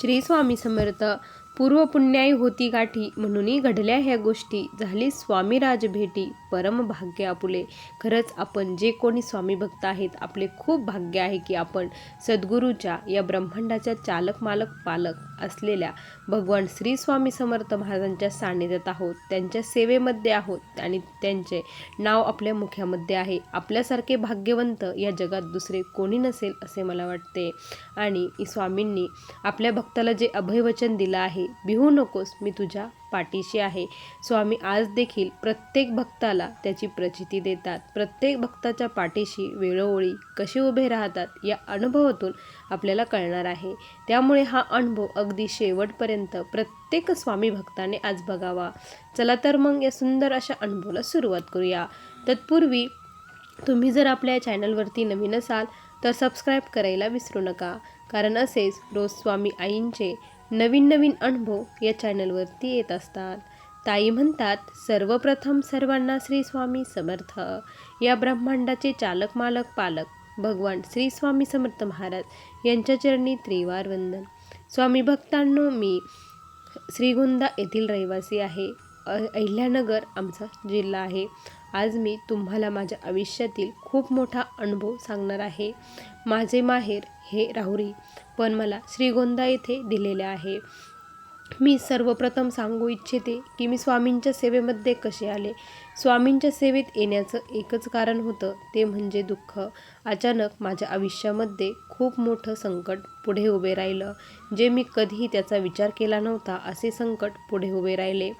श्री स्वामी समर्थ. पूर्व पुण्याई होती गाठी म्हणूनही घडल्या ह्या गोष्टी. झाली स्वामी राज भेटी परम भाग्य आपुले. खरंच आपण जे कोणी स्वामी भक्त आहेत आपले खूप भाग्य आहे की आपण सद्गुरूच्या या ब्रह्मांडाच्या चालक मालक पालक असलेल्या भगवान श्री स्वामी समर्थ महाराजांच्या सान्निध्यात आहोत त्यांच्या सेवेमध्ये आहोत आणि त्यांचे नाव आपल्या मुख्यामध्ये आहे. आपल्यासारखे भाग्यवंत या जगात दुसरे कोणी नसेल असे मला वाटते. आणि स्वामींनी आपल्या भक्ताला जे अभयवचन दिलं आहे भिवू नकोस मी तुझ्या पाठीशी आहे. स्वामी आज देखील प्रत्येक भक्ताला त्याची प्रचिती देतात. प्रत्येक भक्ताच्या पाठीशी वेळोवेळी कसे उभे राहतात या अनुभवातून आपल्याला कळणार आहे. त्यामुळे हा अनुभव अगदी शेवटपर्यंत प्रत्येक स्वामी भक्ताने आज बघावा. चला तर मग या सुंदर अशा अनुभवाला सुरुवात करूया. तत्पूर्वी तुम्ही जर आपल्या चॅनलवरती नवीन असाल तर सबस्क्राईब करायला विसरू नका. कारण असेच रोज स्वामी आईंचे नवीन नवीन अनुभव या चॅनलवरती येत असतात. ताई म्हणतात सर्वप्रथम सर्वांना श्री स्वामी समर्थ. या ब्रह्मांडाचे चालक मालक पालक भगवान श्री स्वामी समर्थ महाराज यांच्या चरणी त्रिवार वंदन. स्वामी भक्तांनो मी श्रीगोंदा येथील रहिवासी आहे. अहिल्यानगर आमचा जिल्हा आहे. आज मी तुम्हाला माझ्या आयुष्यातील खूप मोठा अनुभव सांगणार आहे. माझे माहेर हे राहुरी पण मला श्रीगोंदा येथे दिलेले आहे. मी सर्वप्रथम सांगू इच्छिते की मी स्वामींच्या सेवेमध्ये कसे आले. स्वामींच्या सेवेत येण्याचं एकच कारण होतं ते म्हणजे दुःख. अचानक माझ्या आयुष्यामध्ये खूप मोठं संकट पुढे उभे राहिलं. जे मी कधीही त्याचा विचार केला नव्हता असे संकट पुढे उभे राहिले.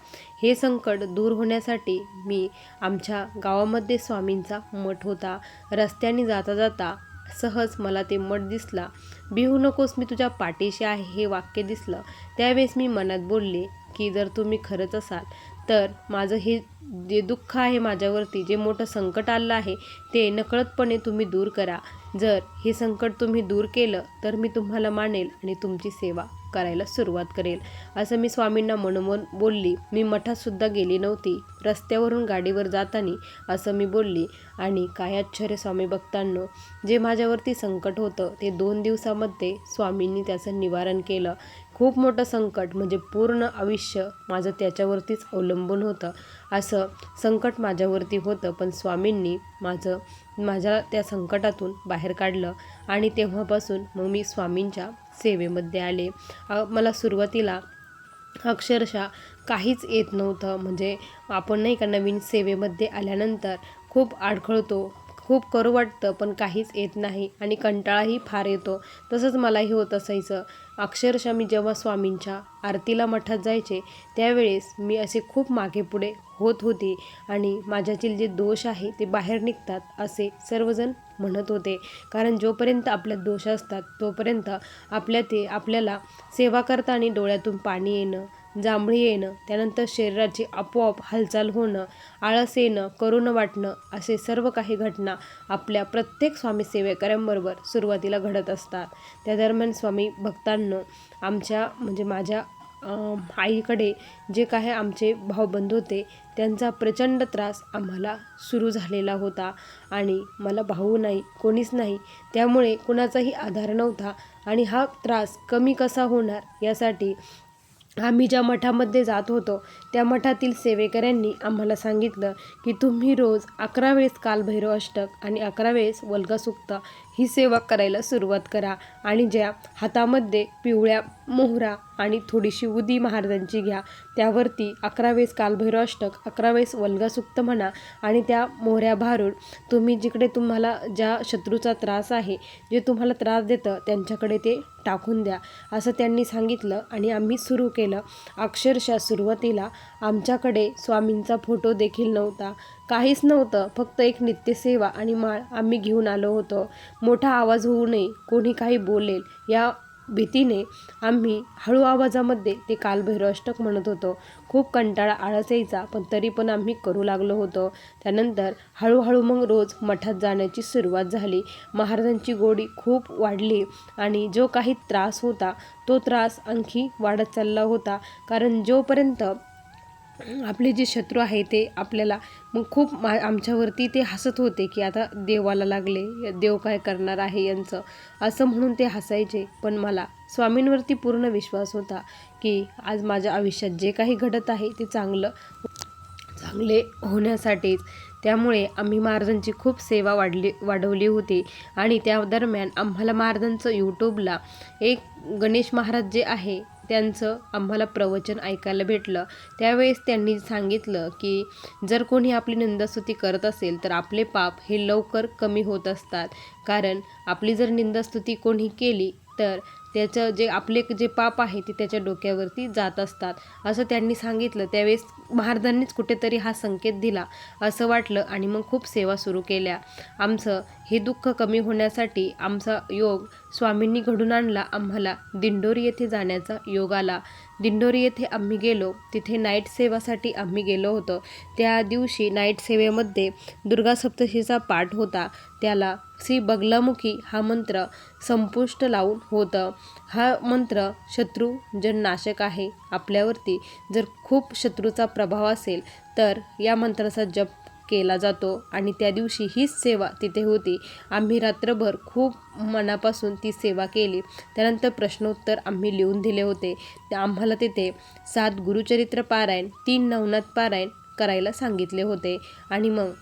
हे संकट दूर होण्यासाठी मी आमच्या गावामध्ये स्वामींचा मठ होता. रस्त्याने जाता जाता सहज मला ते मठ दिसला. भिवू नकोस मी तुझ्या पाठीशी आहे हे वाक्य दिसलं. त्यावेळेस मी मनात बोलले की जर तुम्ही खरंच असाल तर माझं हे जे दुःख आहे माझ्यावरती जे मोठं संकट आलं आहे ते नकळतपणे तुम्ही दूर करा. जर हे संकट तुम्ही दूर केलं तर मी तुम्हाला मानेल आणि तुमची सेवा. करायला सुरुवात करेल. असं मी स्वामींना मनोमन बोलली. मी मठातसुद्धा गेली नव्हती. रस्त्यावरून गाडीवर जाताना असं मी बोलली. आणि काय आश्चर्य स्वामी भक्तांनो जे माझ्यावरती संकट होतं ते दोन दिवसामध्ये स्वामींनी त्याचं निवारण केलं. खूप मोठं संकट म्हणजे पूर्ण आयुष्य माझं त्याच्यावरतीच अवलंबून होतं. असं संकट माझ्यावरती होतं पण स्वामींनी माझं माझ्या त्या संकटातून बाहेर काढलं आणि तेव्हापासून मग मी स्वामींच्या सेवेमध्ये आले. मला सुरुवातीला अक्षरशः काहीच येत नव्हतं. म्हणजे आपण नाही का नवीन सेवेमध्ये आल्यानंतर खूप अडखळतो खूप करू वाटतं पण काहीच येत नाही आणि कंटाळाही फार येतो. तसंच मलाही होत असायचं. अक्षरशः मी जेव्हा स्वामींच्या आरतीला मठात जायचे त्यावेळेस मी असे खूप मागे पुढे होत होते आणि माझ्यातील जे दोष आहे ते बाहेर निघतात असे सर्वजण म्हणत होते. कारण जोपर्यंत आपल्यात दोष असतात तोपर्यंत आपल्या ते आपल्याला सेवा करताना डोळ्यातून पाणी येणं जांभळी येणं त्यानंतर शरीराची आपोआप हालचाल होणं आळस येणं करू न वाटणं असे सर्व काही घटना आपल्या प्रत्येक स्वामी सेवेकऱ्यांबरोबर सुरुवातीला घडत असतात. त्या दरम्यान स्वामी भक्तांना आमच्या म्हणजे माझ्या आईकडे जे काही आमचे भावबंध होते त्यांचा प्रचंड त्रास आम्हाला सुरू झालेला होता. आणि मला भाऊ नाही कोणीच नाही त्यामुळे कुणाचाही आधार नव्हता. आणि हा त्रास कमी कसा होणार यासाठी आम्ही ज्या मठामध्ये जात होतो त्या मठातील सेवेकऱ्यांनी आम्हाला सांगितलं की तुम्ही रोज अकरा वेळेस कालभैरव अष्टक आणि अकरा वेळेस वल्गसुक्त ही सेवा करायला सुरुवात करा. आणि ज्या हातामध्ये पिवळ्या मोहरा आणि थोडीशी उदी महाराजांची घ्या त्यावरती अकरा वेळेस कालभैरव अष्टक अकरा वेळेस म्हणा आणि त्या मोहऱ्या भारून तुम्ही जिकडे तुम्हाला ज्या शत्रूचा त्रास आहे जे तुम्हाला त्रास देतं त्यांच्याकडे ते टाकून द्या. असं त्यांनी सांगितलं आणि आम्ही सुरू केलं. अक्षरशः सुरुवातीला आमच्याकडे स्वामींचा फोटो देखील नव्हता. काहीच नव्हतं. फक्त एक नित्यसेवा आणि माळ आम्ही घेऊन आलो होतो. मोठा आवाज होऊ नये कोणी काही बोलेल या भीतीने आम्ही हळू आवाजामध्ये ते कालभैरव अष्टक म्हणत होतो. खूप कंटाळा आळस यायचा पण तरी पण आम्ही करू लागलो होतो. त्यानंतर हळूहळू मग रोज मठात जाण्याची सुरुवात झाली. महाराजांची गोडी खूप वाढली आणि जो काही त्रास होता तो त्रास आणखी वाढत चालला होता. कारण जोपर्यंत आपले जे शत्रू आहे ते आपल्याला मग खूप मा आमच्यावरती ते हसत होते की आता देवाला लागले देव काय करणार आहे यांचं? असं म्हणून ते हसायचे. पण मला स्वामींवरती पूर्ण विश्वास होता की आज माझ्या आयुष्यात जे काही घडत आहे ते चांगलं चांगले होण्यासाठीच. त्यामुळे आम्ही महाराजांची खूप सेवा वाढली वाढवली होती. आणि त्या दरम्यान आम्हाला महाराजांचं यूट्यूबला एक गणेश महाराज जे आहे त्यांचं आम्हाला प्रवचन ऐकायला भेटलं. त्यावेळेस त्यांनी सांगितलं की जर कोणी आपली निंदास्तुती करत असेल तर आपले पाप हे लवकर कमी होत असतात. कारण आपली जर निंदास्तुती कोणी केली तर त्याचं जे आपले जे पाप आहे ते त्याच्या डोक्यावरती जात असतात. असं त्यांनी सांगितलं. त्यावेळेस महाराजांनीच कुठेतरी हा संकेत दिला. असं वाटलं आणि मग खूप सेवा सुरू केल्या. आमचं हे दुःख कमी होण्यासाठी आमचा योग स्वामींनी घडून आणला. आम्हाला दिंडोरी येथे जाण्याचा योग आला. दिंडोरी येथे आम्ही गेलो. तिथे नाईट सेवासाठी आम्ही गेलो होतो. त्या दिवशी नाईट सेवेमध्ये दुर्गा सप्तशीचा पाठ होता. त्याला श्री बगलामुखी हा मंत्र संपुष्ट लावून होतं. हा मंत्र शत्रू नाशक आहे आपल्यावरती जर खूप शत्रूचा प्रभाव असेल तर या मंत्राचा जप केला जातो आणि त्या दिवशी हीच सेवा तिथे होती. आम्ही रात्रभर खूप मनापासून ती सेवा केली. त्यानंतर प्रश्नोत्तर आम्ही लिहून दिले होते. आम्हाला तिथे सात गुरुचरित्र पारायण तीन नवनाथ पारायण करायला सांगितले होते. आणि मग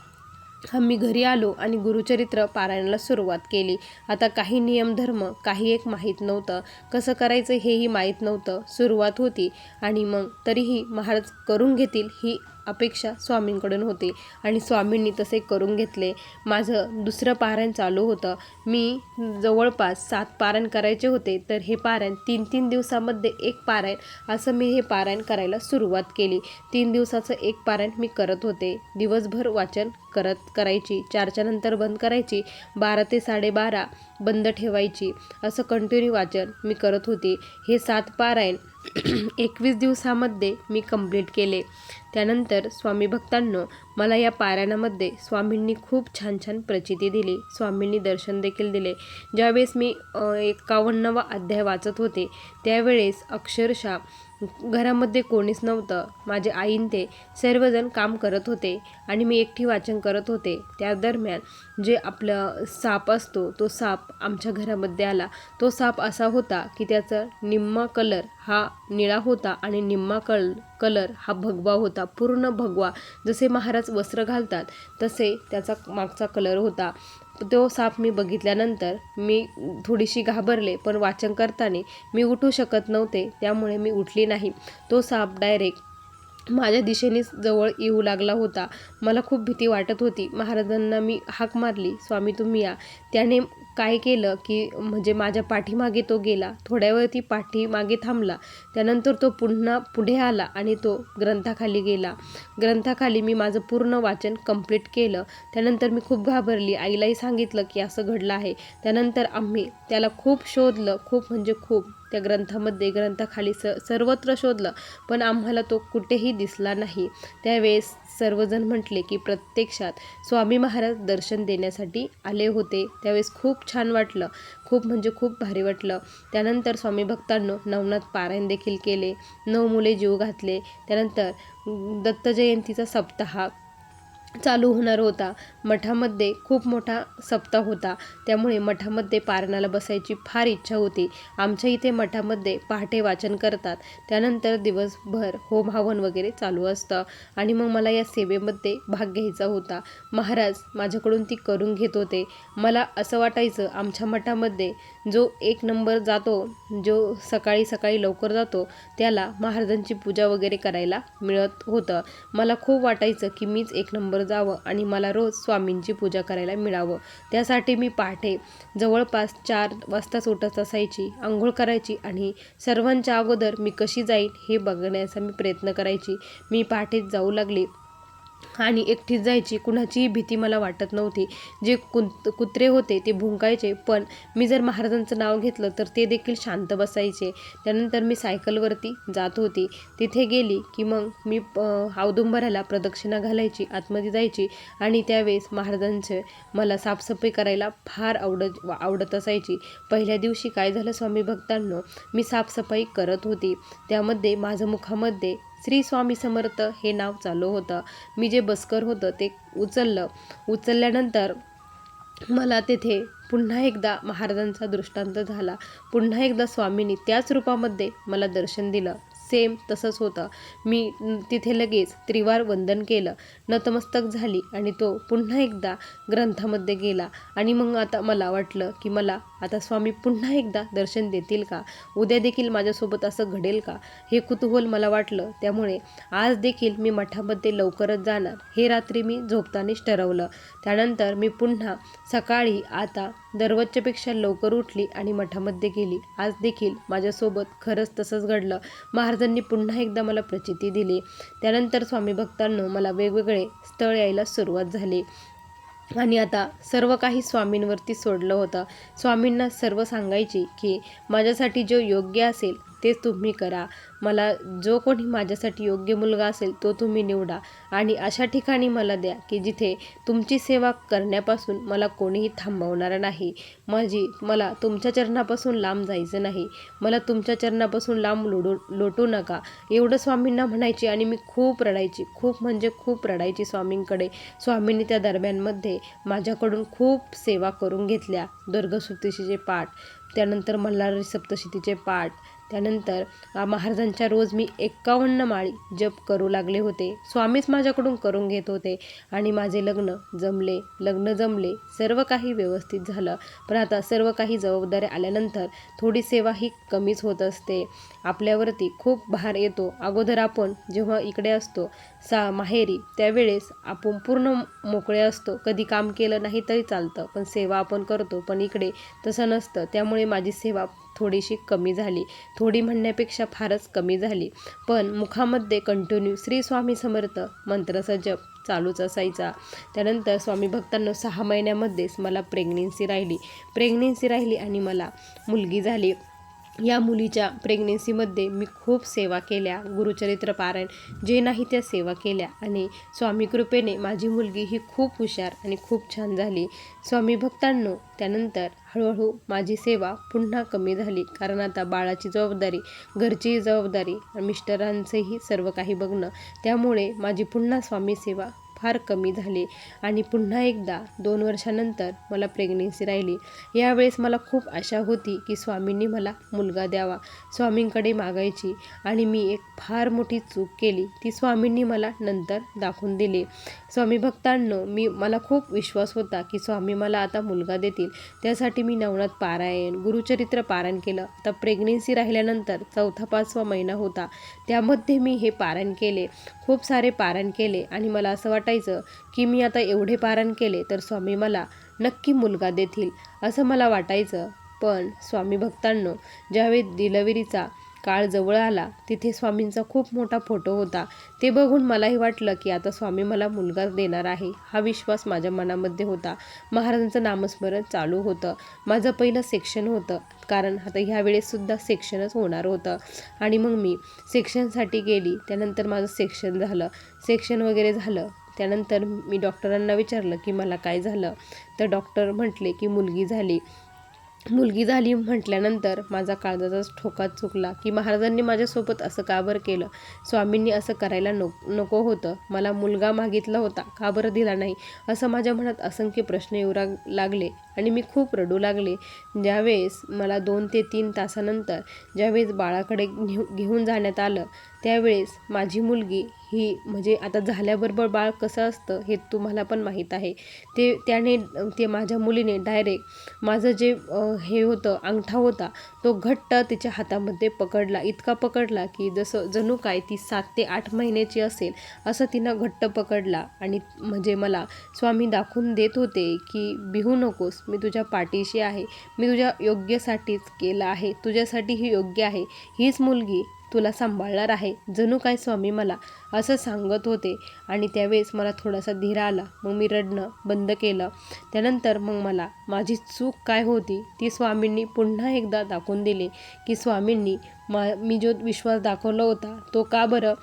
आम्ही घरी आलो आणि गुरुचरित्र पारायणाला सुरुवात केली. आता काही नियमधर्म काही एक माहीत नव्हतं. कसं करायचं हेही माहीत नव्हतं. सुरुवात होती आणि मग तरीही महाराज करून घेतील ही अपेक्षा स्वामींकडून होती. आणि स्वामींनी तसे करून घेतले. माझं दुसरं पारायण चालू होतं. मी जवळपास सात पारायण करायचे होते. तर हे पारायण तीन तीन दिवसामध्ये एक पारायण. असं मी हे पारायण करायला सुरुवात केली. तीन दिवसाचं एक पारायण मी करत होते. दिवसभर वाचन करत करायची. चारच्या नंतर बंद करायची. बारा ते साडेबारा बंद ठेवायची. असं कंटिन्यू वाचन मी करत होती. हे सात पारायण एकवीस दिवसामध्ये मी कंप्लीट केले. त्यानंतर स्वामी भक्तांनो मला या पारायणामध्ये स्वामींनी खूप छान छान प्रचिती दिली. स्वामींनी दर्शन देखील दिले. ज्यावेळेस मी एकावन्नवा अध्याय वाचत होते त्यावेळेस अक्षरशः घरामध्ये कोणीच नव्हतं. माझे आईन ते सर्वजण काम करत होते आणि मी एकटी वाचन करत होते. त्या दरम्यान जे आपलं साप असतो तो साप आमच्या घरामध्ये आला. तो साप असा होता की त्याचा निम्मा कलर हा निळा होता आणि निम्मा कल कलर हा भगवा होता पूर्ण भगवा. जसे महाराज वस्त्र घालतात तसे त्याचा मागचा कलर होता. तो साप मी बघितल्यानंतर मी थोडीशी घाबरले पण वाचन करताना मी उठू शकत नव्हते त्यामुळे मी उठली नाही. तो साप डायरेक्ट माझ्या दिशेनेच जवळ येऊ लागला होता. मला खूप भीती वाटत होती. महाराजांना मी हाक मारली स्वामी तुम्ही या. त्याने काय केलं की म्हणजे माझ्या पाठीमागे तो गेला थोड्या वेळ ती पाठीमागे थांबला त्यानंतर तो पुन्हा पुढे आला आणि तो ग्रंथाखाली गेला. ग्रंथाखाली मी माझं पूर्ण वाचन कंप्लीट केलं. त्यानंतर मी खूप घाबरली. आईलाही सांगितलं की असं घडलं आहे. त्यानंतर आम्ही त्याला खूप शोधलं खूप म्हणजे खूप. त्या ग्रंथामध्ये ग्रंथाखाली स सर्वत्र शोधलं पण आम्हाला तो कुठेही दिसला नाही. त्यावेळेस सर्वजण म्हटले की प्रत्यक्षात स्वामी महाराज दर्शन देण्यासाठी आले होते. त्यावेळेस खूप छान वाटलं. खूप म्हणजे खूप भारी वाटलं. त्यानंतर स्वामी भक्तांनो नवनाथ पारायण देखील केले. नऊ मुले जीव घातले. त्यानंतर दत्त जयंतीचा सप्ताह चालू होणार होता. मठामध्ये खूप मोठा सप्ताह होता. त्यामुळे मठामध्ये पारणाला बसायची फार इच्छा होती. आमच्या इथे मठामध्ये पहाटे वाचन करतात. त्यानंतर दिवसभर होम हवन वगैरे चालू असतं. आणि मग मला या सेवेमध्ये भाग घ्यायचा होता. महाराज माझ्याकडून ती करून घेत होते. मला असं वाटायचं आमच्या मठामध्ये जो एक नंबर जातो जो सकाळी सकाळी लवकर जातो त्याला महाराजांची पूजा वगैरे करायला मिळत होतं. मला खूप वाटायचं की मीच एक नंबर जावं आणि मला रोज स्वामींची पूजा करायला मिळावं. त्यासाठी मी पहाटे जवळपास चार वाजताच उठत असायची आंघोळ करायची आणि सर्वांच्या अगोदर मी कशी जाईन हे बघण्याचा मी प्रयत्न करायची. मी पहाटेच जाऊ लागले. आणि एकटीच जायची कुणाचीही भीती मला वाटत नव्हती. जे कुत कुत्रे होते ते भुंकायचे पण मी जर महाराजांचं नाव घेतलं तर ते देखील शांत बसायचे. त्यानंतर मी सायकलवरती जात होती. तिथे गेली की मग मी औदुंबराला प्रदक्षिणा घालायची आतमध्ये जायची आणि त्यावेळेस महाराजांचे मला साफसफाई करायला फार आवडत आवडत असायची. पहिल्या दिवशी काय झालं स्वामी भक्तांनो? मी साफसफाई करत होती. त्यामध्ये माझं मुखामध्ये श्री स्वामी समर्थ हे नाव चालू होतं. मी जे बसकर होतं ते उचललं. उचलल्यानंतर मला तेथे पुन्हा एकदा महाराजांचा दृष्टांत झाला. पुन्हा एकदा स्वामींनी त्याच रूपामध्ये मला दर्शन दिलं. सेम तसंच होतं. मी तिथे लगेच त्रिवार वंदन केलं. नतमस्तक झाली आणि तो पुन्हा एकदा ग्रंथामध्ये गेला. आणि मग आता मला वाटलं की मला आता स्वामी पुन्हा एकदा दर्शन देतील का? उद्या देखील माझ्यासोबत असं घडेल का? हे कुतूहल मला वाटलं. त्यामुळे आज देखील मी मठामध्ये लवकरच जाणार. हे रात्री मी झोपतानीच ठरवलं. त्यानंतर मी पुन्हा सकाळी आता दररोजच्यापेक्षा लवकर उठली आणि मठामध्ये गेली. आज देखील माझ्यासोबत खरंच तसंच घडलं. महाराजांनी पुन्हा एकदा मला प्रचिती दिली. त्यानंतर स्वामी भक्तांना मला वेगवेगळे स्थळ यायला सुरुवात झाली. आणि आता सर्व काही स्वामींवरती सोडलं होतं. स्वामींना सर्व सांगायची की माझ्यासाठी जो योग्य असेल तेच तुम्ही करा. मला जो कोणी माझ्यासाठी योग्य मुलगा असेल तो तुम्ही निवडा. आणि अशा ठिकाणी मला द्या की जिथे तुमची सेवा करण्यापासून मला कोणीही थांबवणार नाही. माझी मला तुमच्या चरणापासून लांब जायचं नाही. मला तुमच्या चरणापासून लांब लोडू लोटू नका. एवढं स्वामींना म्हणायची आणि मी खूप रडायची. खूप म्हणजे खूप रडायची स्वामींकडे. स्वामींनी त्या दरम्यानमध्ये माझ्याकडून खूप सेवा करून घेतल्या. दुर्गसुप्तीशीचे पाठ त्यानंतर मल्हारी सप्तशतीचे पाठ त्यानंतर महाराजांच्या रोज मी एक्कावन्न माळी जप करू लागले होते. स्वामीच माझ्याकडून करून घेत होते आणि माझे लग्न जमले. लग्न जमले. सर्व काही व्यवस्थित झालं. पण आता सर्व काही जबाबदाऱ्या आल्यानंतर थोडी सेवा ही कमीच होत असते. आपल्यावरती खूप भार येतो. अगोदर आपण जेव्हा इकडे असतो सा माहेरी त्यावेळेस आपण पूर्ण मोकळे असतो. कधी काम केलं नाही तरी चालतं. पण सेवा आपण करतो. पण इकडे तसं नसतं. त्यामुळे माझी सेवा थोडीशी कमी झाली. थोडी म्हणण्यापेक्षा फारच कमी झाली. पण मुखामध्ये कंटिन्यू श्री स्वामी समर्थ मंत्राचा जप चालूच असायचा. त्यानंतर स्वामी भक्तांना सहा महिन्यामध्येच मला प्रेग्नेन्सी राहिली. प्रेग्नेन्सी राहिली आणि मला मुलगी झाली. या मुलीच्या प्रेग्नेन्सीमध्ये मी खूप सेवा केल्या. गुरुचरित्र पारायण जे नाही त्या सेवा केल्या. आणि स्वामी कृपेने माझी मुलगी ही खूप हुशार आणि खूप छान झाली. स्वामी भक्तांनो त्यानंतर हळूहळू माझी सेवा पुन्हा कमी झाली. कारण आता बाळाची जबाबदारी घरची जबाबदारी मिस्टरांचंही सर्व काही बघणं त्यामुळे माझी पुन्हा स्वामी सेवा फार कमी झाले. आणि पुन्हा एकदा दोन वर्षानंतर मला प्रेग्नेन्सी राहिली. यावेळेस मला खूप आशा होती की स्वामींनी मला मुलगा द्यावा स्वामींकडे मागायची. आणि मी एक फार मोठी चूक केली. ती स्वामींनी मला नंतर दाखवून दिली. स्वामी भक्तांनो मी मला खूप विश्वास होता की स्वामी मला आता मुलगा देतील. त्यासाठी मी नवनाथ पारायण गुरुचरित्र पारायण केलं. आता प्रेग्नेन्सी राहिल्यानंतर चौथा पाचवा महिना होता. त्यामध्ये मी हे पारायण केले. खूप सारे पारायण केले. आणि मला असं वाटतं वाटायचं की मी आता एवढे पारण केले तर स्वामी मला नक्की मुलगा देतील असं मला वाटायचं. पण स्वामी भक्तांनो ज्यावेळी डिलवरीचा काळ जवळ आला तिथे स्वामींचा खूप मोठा फोटो होता. ते बघून मलाही वाटलं की आता स्वामी मला मुलगा देणार आहे हा विश्वास माझ्या मनामध्ये होता. महाराजांचं नामस्मरण चालू होतं. माझं पहिलं सेक्शन होतं कारण आता ह्यावेळेससुद्धा सेक्शनच होणार होतं. आणि मग मी सेक्शनसाठी गेली त्यानंतर माझं सेक्शन झालं. सेक्शन वगैरे झालं. त्यानंतर मी डॉक्टरांना विचारलं की मला काय झालं? तर डॉक्टर म्हटले की मुलगी झाली. मुलगी झाली म्हटल्यानंतर माझा काळजाचाच ठोका चुकला की महाराजांनी माझ्यासोबत असं का बरं केलं? स्वामींनी असं करायला नको नको होतं. मला मुलगा मागितला होता का बरं दिला नाही? असं माझ्या मनात असंख्य प्रश्न येऊ लागले आणि मी खूप रडू लागले. ज्यावेळेस मला दोन ते तीन तासानंतर ज्यावेळेस बाळाकडे घेऊ घेऊन जाण्यात आलं त्यावेळेस माझी मुलगी ही म्हणजे आता झाल्याबरोबर बाळ कसं असतं हे तुम्हाला पण माहीत आहे. ते त्याने ते माझ्या मुलीने डायरेक्ट माझं जे हे होतं अंगठा होता तो घट्ट तिच्या हातामध्ये पकडला. इतका पकडला की जसं जणू काय ती सात ते आठ महिन्याची असेल असं तिनं घट्ट पकडला. आणि म्हणजे मला स्वामी दाखवून देत होते की बिहू नकोस मी तुझ्या पाठीशी आहे. मी तुझ्या योग्यसाठीच केलं आहे. तुझ्यासाठी ही योग्य आहे. हीच मुलगी तुला सांभाळणार आहे. जणू काय स्वामी मला असं सांगत होते आणि त्यावेळेस मला थोडासा धीर आला. मग मी रडणं बंद केलं. त्यानंतर मग मला माझी चूक काय होती? ती स्वामींनी पुन्हा एकदा दाखवून दिली की स्वामींनी मा मी जो विश्वास दाखवला होता तो का बरं?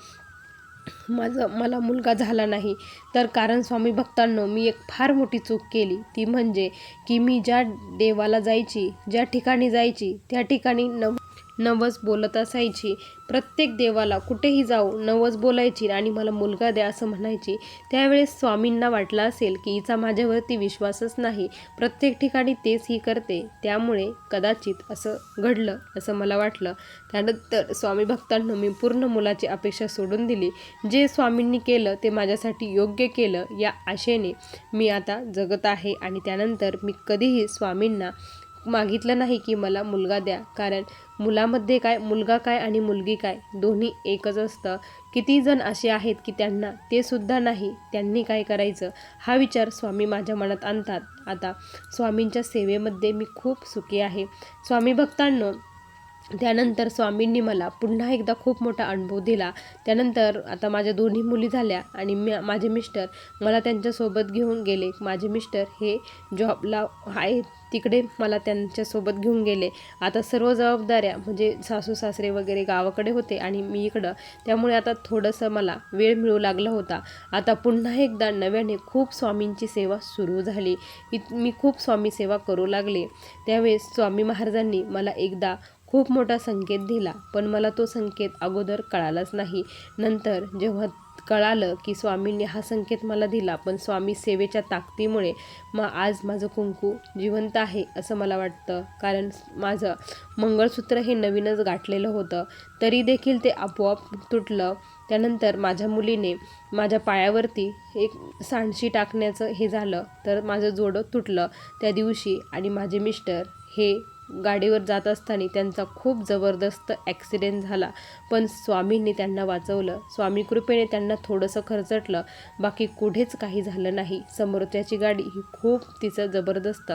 माझं मला मुलगा झाला नाही. तर कारण स्वामी भक्तांनो मी एक फार मोठी चूक केली. ती म्हणजे की मी ज्या देवाला जायची ज्या ठिकाणी जायची त्या ठिकाणी नव नवस बोलत असायची. प्रत्येक देवाला कुठेही जाऊ नवस बोलायची आणि मला मुलगा द्या असं म्हणायची. त्यावेळेस स्वामींना वाटलं असेल की हिचा माझ्यावरती विश्वासच नाही. प्रत्येक ठिकाणी तेच ही करते. त्यामुळे कदाचित असं घडलं असं मला वाटलं. त्यानंतर स्वामी भक्तांना मी पूर्ण मुलाची अपेक्षा सोडून दिली. जे स्वामींनी केलं ते माझ्यासाठी योग्य केलं या आशेने मी आता जगत आहे आणि त्यानंतर मी कधीही स्वामींना मागितलं नाही की मला मुलगा द्या. कारण मुलामध्ये काय मुलगा काय आणि मुलगी काय दोन्ही एकच असतं. किती जण असे आहेत की त्यांना ते सुद्धा नाही त्यांनी काय करायचं? हा विचार स्वामी माझ्या मनात आणतात. आता स्वामींच्या सेवेमध्ये मी खूप सुखी आहे. स्वामी भक्तांनो त्यानंतर स्वामींनी मला पुन्हा एकदा खूप मोठा अनुभव दिला. त्यानंतर आता माझ्या दोन्ही मुली झाल्या आणि मी माझे मिस्टर मला त्यांच्यासोबत घेऊन गेले. माझे मिस्टर हे जॉबला आहे तिकडे मला त्यांच्यासोबत घेऊन गेले. आता सर्व जबाबदाऱ्या म्हणजे सासू सासरे वगैरे गावाकडे होते आणि मी इकडं. त्यामुळे आता थोडंसं मला वेळ मिळू लागला होता. आता पुन्हा एकदा नव्याने खूप स्वामींची सेवा सुरू झाली. इत मी खूप स्वामी सेवा करू लागले. त्यावेळेस स्वामी महाराजांनी मला एकदा खूप मोठा संकेत दिला पण मला तो संकेत अगोदर कळालाच नाही. नंतर जेव्हा कळालं की स्वामींनी हा संकेत मला दिला पण स्वामी सेवेच्या ताकदीमुळे मग आज माझं कुंकू जिवंत आहे असं मला वाटतं. कारण माझं मंगळसूत्र हे नवीनच गाठलेलं होतं. तरी देखील ते आपोआप तुटलं. त्यानंतर माझ्या मुलीने माझ्या पायावरती एक सांडशी टाकण्याचं हे झालं. तर माझं जोडं तुटलं त्या दिवशी आणि माझे मिस्टर हे गाडीवर जात असताना त्यांचा खूप जबरदस्त ॲक्सिडेंट झाला. पण स्वामींनी त्यांना वाचवलं. स्वामी कृपेने त्यांना थोडंसं खर्चटलं. बाकी कुठेच काही झालं नाही. समोरच्याची गाडी ही खूप तिचं जबरदस्त.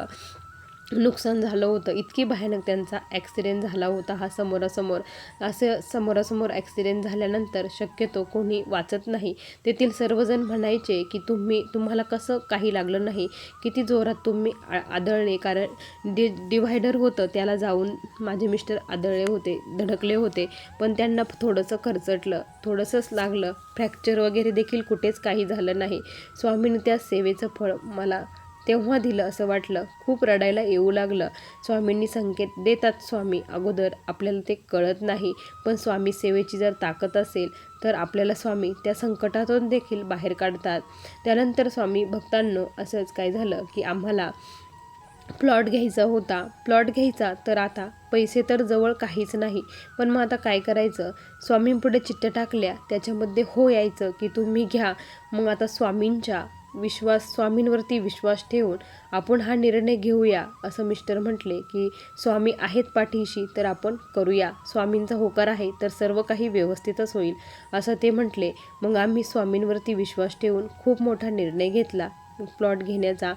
नुकसान झालं होतं. इतकी भयानक त्यांचा ॲक्सिडेंट झाला होता हा समोरासमोर. असं समोरासमोर ॲक्सिडेंट झाल्यानंतर शक्यतो कोणी वाचत नाही. तेथील सर्वजण म्हणायचे की तुम्ही तुम्हाला कसं काही लागलं नाही? किती जोरात तुम्ही आ आदळले? कारण डि डिव्हायडर होतं. त्याला जाऊन माझे मिस्टर आदळले होते धडकले होते. पण त्यांना थोडंसं खरचटलं. थोडंसंच लागलं. फ्रॅक्चर वगैरे देखील कुठेच काही झालं नाही. स्वामीने त्या सेवेचं फळ मला तेव्हा दिलं असं वाटलं. खूप रडायला येऊ लागलं. स्वामींनी संकेत देतात स्वामी. अगोदर आपल्याला ते कळत नाही पण स्वामी सेवेची जर ताकद असेल तर आपल्याला स्वामी त्या संकटातून देखील बाहेर काढतात. त्यानंतर स्वामी भक्तांनो असंच काय झालं की आम्हाला प्लॉट घ्यायचा होता. प्लॉट घ्यायचा तर आता पैसे तर जवळ काहीच नाही पण मग आता काय करायचं? स्वामींपुढे चिठ्ठ्या टाकल्या. त्याच्यामध्ये हो यायचं की तुम्ही घ्या. मग आता स्वामींच्या विश्वास स्वामींवरती विश्वास ठेवून आपण हा निर्णय घेऊया असं मिस्टर म्हटले की स्वामी आहेत पाठीशी तर आपण करूया. स्वामींचा होकार आहे तर सर्व काही व्यवस्थितच होईल. असं ते म्हटले. मग आम्ही स्वामींवरती विश्वास ठेवून खूप मोठा निर्णय घेतला. प्लॉट घेण्याचा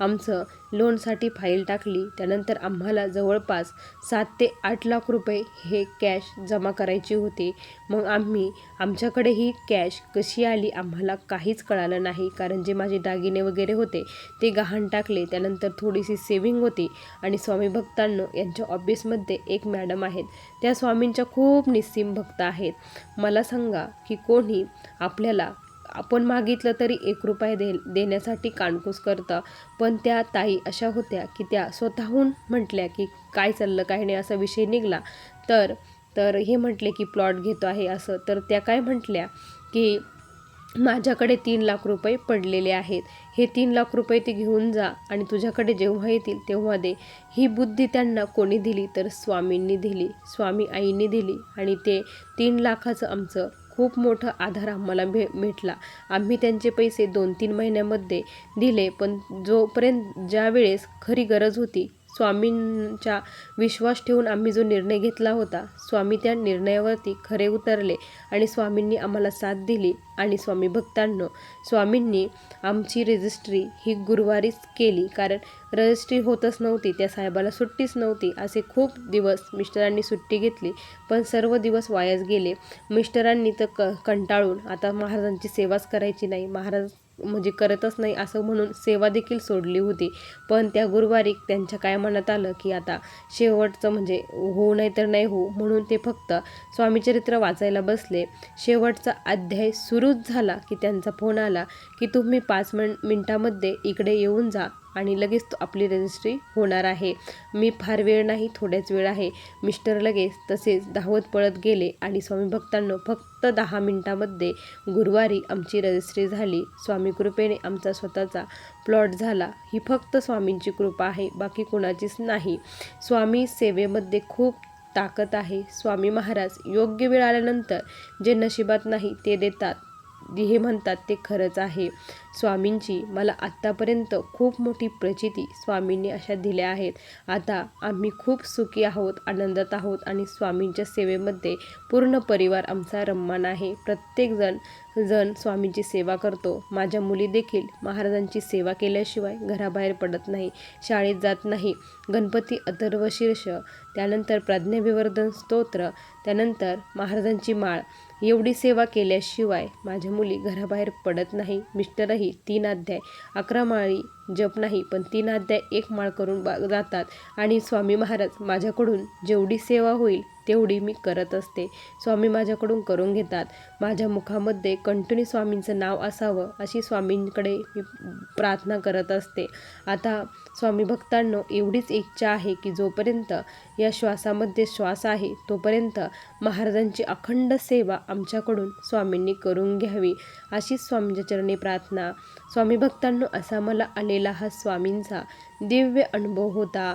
आमचं लोनसाठी फाईल टाकली. त्यानंतर आम्हाला जवळपास सात ते आठ लाख रुपये हे कॅश जमा करायची होती. मग आम्ही आमच्याकडे ही कॅश कशी आली आम्हाला काहीच कळालं नाही. कारण जे माझे दागिने वगैरे होते ते गहाण टाकले. त्यानंतर थोडीशी सेविंग होती आणि स्वामी भक्तांनो यांच्या ऑफिसमध्ये एक मॅडम आहेत. त्या स्वामींच्या खूप निस्सीम भक्त आहेत. मला सांगा की कोणी आपल्याला आपण मागितलं तरी एक रुपये दे देण्यासाठी कानकूस करतं. पण त्या ताई अशा होत्या की त्या स्वतःहून म्हटल्या की काय चाललं काय नाही असा विषय निघाला. तर तर हे म्हटले की प्लॉट घेतो आहे असं. तर त्या काय म्हटल्या की माझ्याकडे तीन लाख रुपये पडलेले आहेत. हे तीन लाख रुपये ते घेऊन जा आणि तुझ्याकडे जेव्हा येतील तेव्हा दे. ही बुद्धी त्यांना कोणी दिली तर स्वामींनी दिली स्वामी आईंनी दिली आणि ते तीन लाखाचं आमचं खूप मोठं आधार आम्हाला भे भेटला आम्ही त्यांचे पैसे दोन तीन महिन्यामध्ये दिले पण जोपर्यंत ज्या वेळेस खरी गरज होती स्वामींच्या विश्वास ठेवून आम्ही जो निर्णय घेतला होता स्वामी त्या निर्णयावरती खरे उतरले आणि स्वामींनी आम्हाला साथ दिली आणि स्वामी भक्तांनो स्वामींनी आमची रजिस्ट्री ही गुरुवारीच केली कारण रजिस्ट्री होतच नव्हती त्या साहेबाला सुट्टीच नव्हती. असे खूप दिवस मिस्टरांनी सुट्टी घेतली पण सर्व दिवस वायाच गेले. मिस्टरांनी तर क कंटाळून आता महाराजांची सेवाच करायची नाही. महाराज म्हणजे करतच नाही असं म्हणून सेवा देखील सोडली होती. पण त्या गुरुवारी त्यांच्या काय मनात आलं की आता शेवटचं म्हणजे हो नाही तर नाही हो म्हणून ते फक्त स्वामीचरित्र वाचायला बसले. शेवटचा अध्याय सुरूच झाला की त्यांचा फोन आला की तुम्ही पाच मिन मिनटामध्ये इकडे येऊन जा. आणि लगेच तो आपली रजिस्ट्री होणार आहे. मी फार वेळ नाही थोड्याच वेळ आहे. मिस्टर लगेच तसेच धावत पळत गेले आणि स्वामी भक्तांनो फक्त दहा मिनटामध्ये गुरुवारी आमची रजिस्ट्री झाली. स्वामी कृपेने आमचा स्वतःचा प्लॉट झाला. ही फक्त स्वामींची कृपा आहे बाकी कुणाचीच नाही. स्वामी सेवेमध्ये खूप ताकद आहे. स्वामी महाराज योग्य वेळ आल्यानंतर जे नशिबात नाही ते देतात. हे म्हणतात ते खरंच आहे. स्वामींची मला आत्तापर्यंत खूप मोठी प्रचिती स्वामींनी अशा दिल्या आहेत. आता आम्ही खूप सुखी आहोत आनंदात आहोत आणि स्वामींच्या सेवेमध्ये पूर्ण परिवार आमचा रम्मान आहे. प्रत्येकजण जण स्वामींची सेवा करतो. माझ्या मुली देखील महाराजांची सेवा केल्याशिवाय घराबाहेर पडत नाही शाळेत जात नाही. गणपती अथर्व शीर्ष त्यानंतर प्राज्ञविवर्धन स्तोत्र त्यानंतर महाराजांची माळ एवढी सेवा केल्याशिवाय माझ्या मुली घराबाहेर पडत नाही. मिस्टरही तीन अध्याय अकरा माळी जप नाही पण तीन अध्याय एक माळ करून बा जातात. आणि स्वामी महाराज माझ्याकडून जेवढी सेवा होईल तेवढी मी करत असते. स्वामी माझ्याकडून करून घेतात. माझ्या मुखामध्ये कंटिन्यू स्वामींचं नाव असावं अशी स्वामींकडे मी प्रार्थना करत असते. आता स्वामी भक्तांनो एवढीच इच्छा आहे की जोपर्यंत या श्वासामध्ये श्वास आहे तोपर्यंत महाराजांची अखंड सेवा आमच्याकडून स्वामींनी करून घ्यावी अशीच स्वामींच्या चरणी प्रार्थना. स्वामी भक्तांनो असा मला आलेला हा स्वामींचा दिव्य अनुभव होता.